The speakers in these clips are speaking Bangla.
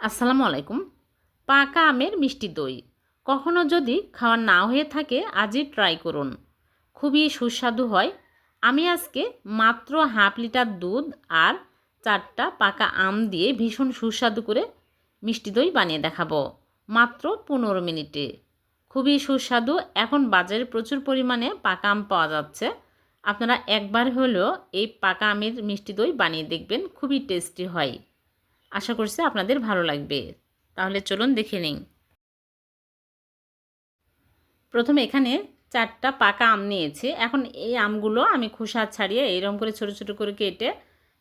আসসালামু আলাইকুম। পাকা আমের মিষ্টি দই। কখনো যদি খাওয়া না হয়ে থাকে, আজই ট্রাই করুন। খুবই সুস্বাদু হয়। আমি আজকে মাত্র হাফ লিটার দুধ আর চারটা পাকা আম দিয়ে ভীষণ সুস্বাদু করে মিষ্টি দই বানিয়ে দেখাবো, মাত্র পনেরো মিনিটে। খুবই সুস্বাদু। এখন বাজারে প্রচুর পরিমাণে পাকা আম পাওয়া যাচ্ছে। আপনারা একবার হলেও এই পাকা আমের মিষ্টি দই বানিয়ে দেখবেন, খুবই টেস্টি হয়। আশা করছি আপনাদের ভালো লাগবে। তাহলে চলুন দেখে নিন প্রথমে এখানে চারটা পাকা আম নিয়েছি। এখন এই আমগুলো আমি খোসা ছাড়িয়ে এইরকম করে ছোট ছোট করে কেটে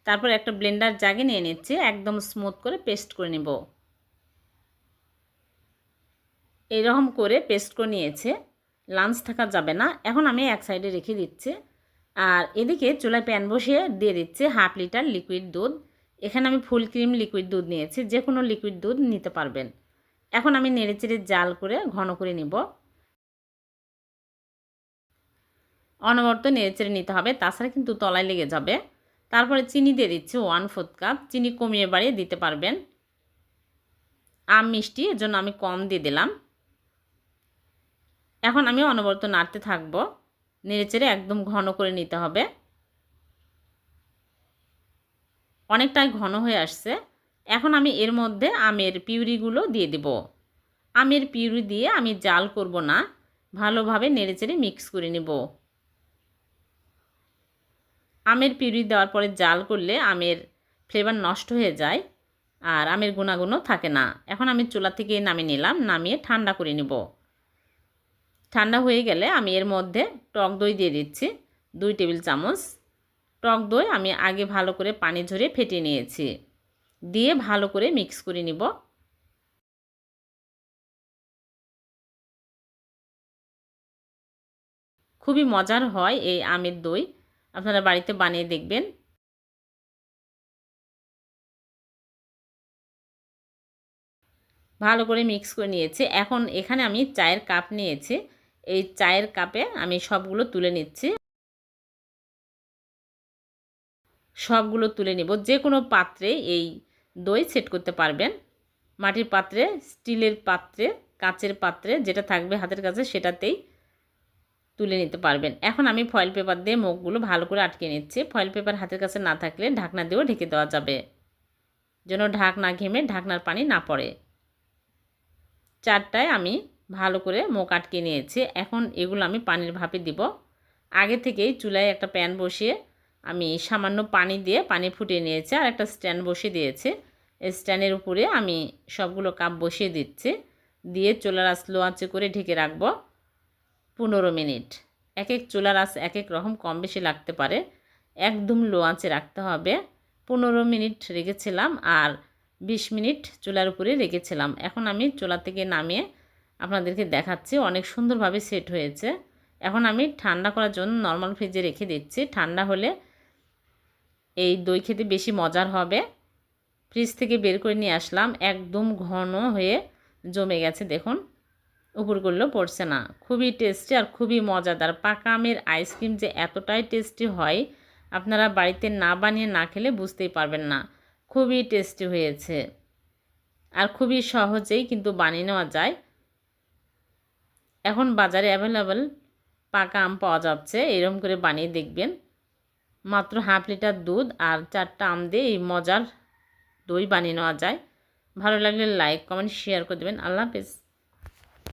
তারপর একটা ব্লেন্ডার জাগে নিয়ে নিচ্ছি। একদম স্মুথ করে পেস্ট করে নেব। এইরকম করে পেস্ট করে নিয়েছে। লাঞ্চ থাকা যাবে না। এখন আমি এক সাইডে রেখে দিচ্ছি। আর এদিকে চুলায় প্যান বসিয়ে দিয়ে দিচ্ছি হাফ লিটার লিকুইড দুধ। এখানে আমি ফুল ক্রিম লিকুইড দুধ নিয়েছি, যে কোনো লিকুইড দুধ নিতে পারবেন। এখন আমি নেড়েচেড়ে জাল করে ঘন করে নিব। অনবর্ত নেড়েচেড়ে নিতে হবে, তাছাড়া কিন্তু তলায় লেগে যাবে। তারপরে চিনি দিয়ে দিচ্ছি ওয়ান ফোর্থ কাপ, চিনি কমিয়ে বাড়িয়ে দিতে পারবেন। আম মিষ্টি এর জন্য আমি কম দিয়ে দিলাম। এখন আমি অনবর্ত নাড়তে থাকব। নেড়েচেড়ে একদম ঘন করে নিতে হবে। অনেকটাই ঘন হয়ে আসছে। এখন আমি এর মধ্যে আমের পিউরিগুলো দিয়ে দেব। আমের পিউরি দিয়ে আমি জাল করব না, ভালোভাবে নেড়েচেড়ে মিক্স করে নেব। আমের পিউরি দেওয়ার পরে জাল করলে আমের ফ্লেভার নষ্ট হয়ে যায় আর আমের গুণাগুণও থাকে না। এখন আমি চুলা থেকে নামিয়ে নিলাম, নামিয়ে ঠান্ডা করে নেব। ঠান্ডা হয়ে গেলে আমি এর মধ্যে টক দই দিয়ে দিচ্ছি, দুই টেবিল চামচ। টক দই আমি আগে ভালো করে পানি ঝরে ফেটে নিয়েছি। দিয়ে ভালো করে মিক্স করে নিব। খুবই মজার হয় এই আমের দই। আপনারা বাড়িতে বানিয়ে দেখবেন। ভালো করে মিক্স করে নিয়েছি। এখন এখানে আমি চায়ের কাপ নিয়েছি। এই চায়ের কাপে আমি সবগুলো তুলে নিচ্ছি। সবগুলো তুলে নেব। যে কোনো পাত্রে এই দই সেট করতে পারবেন। মাটির পাত্রে, স্টিলের পাত্রে, কাচের পাত্রে যেটা থাকবে হাতের কাছে সেটাতেই তুলে নিতে পারবেন। এখন আমি ফয়েল পেপার দিয়ে মুখগুলো ভালো করে আটকে নিচ্ছি। ফয়েল পেপার হাতের কাছে না থাকলে ঢাকনা দিয়েও ঢেকে দেওয়া যাবে। যেন ঢাক না ঘেমে ঢাকনার পানি না পড়ে। চারটায় আমি ভালো করে মুখ আটকে নিয়েছি। এখন এগুলো আমি পানির ভাপে দিব। আগে থেকেই চুলায় একটা প্যান বসিয়ে আমি সামান্য পানি দিয়ে পানি ফুটিয়ে নিয়েছি আর একটা স্ট্যান্ড বসিয়ে দিয়েছি। স্ট্যান্ডের উপরে আমি সবগুলো কাপ বসিয়ে দিচ্ছি। দিয়ে চুলার আঁচ লো আঁচে করে ঢেকে রাখব পনেরো মিনিট। এক এক চুলার আঁচ এক এক রকম কম বেশি লাগতে পারে। একদম লো আঁচে রাখতে হবে। পনেরো মিনিট রেখেছিলাম আর বিশ মিনিট চুলার উপরে রেখেছিলাম। এখন আমি চুলা থেকে নামিয়ে আপনাদেরকে দেখাচ্ছি অনেক সুন্দরভাবে সেট হয়েছে। এখন আমি ঠান্ডা করার জন্য নর্মাল ফ্রিজে রেখে দিচ্ছি। ঠান্ডা হলে এই দই খেতে বেশি মজার হবে। ফ্রিজ থেকে বের করে নিয়ে আসলাম, একদম ঘন হয়ে জমে গেছে, দেখুন। উপর করলেও পড়ছে না। খুবই টেস্টি আর খুবই মজাদার। পাকা আমের আইসক্রিম যে এতটাই টেস্টি হয়, আপনারা বাড়িতে না বানিয়ে না খেলে বুঝতেই পারবেন না। খুবই টেস্টি হয়েছে। আর খুবই সহজেই কিন্তু বানিয়ে নেওয়া যায়। এখন বাজারে অ্যাভেলেবেল পাকা আম পাওয়া যাচ্ছে এরকম করে বানিয়ে দেখবেন। মাত্র হাফ লিটার দুধ আর চারটা আম দিয়ে এই মজার দই বানিয়ে নেওয়া যায়। ভালো লাগলে লাইক কমেন্ট শেয়ার করে দেবেন। আল্লাহ হাফেজ।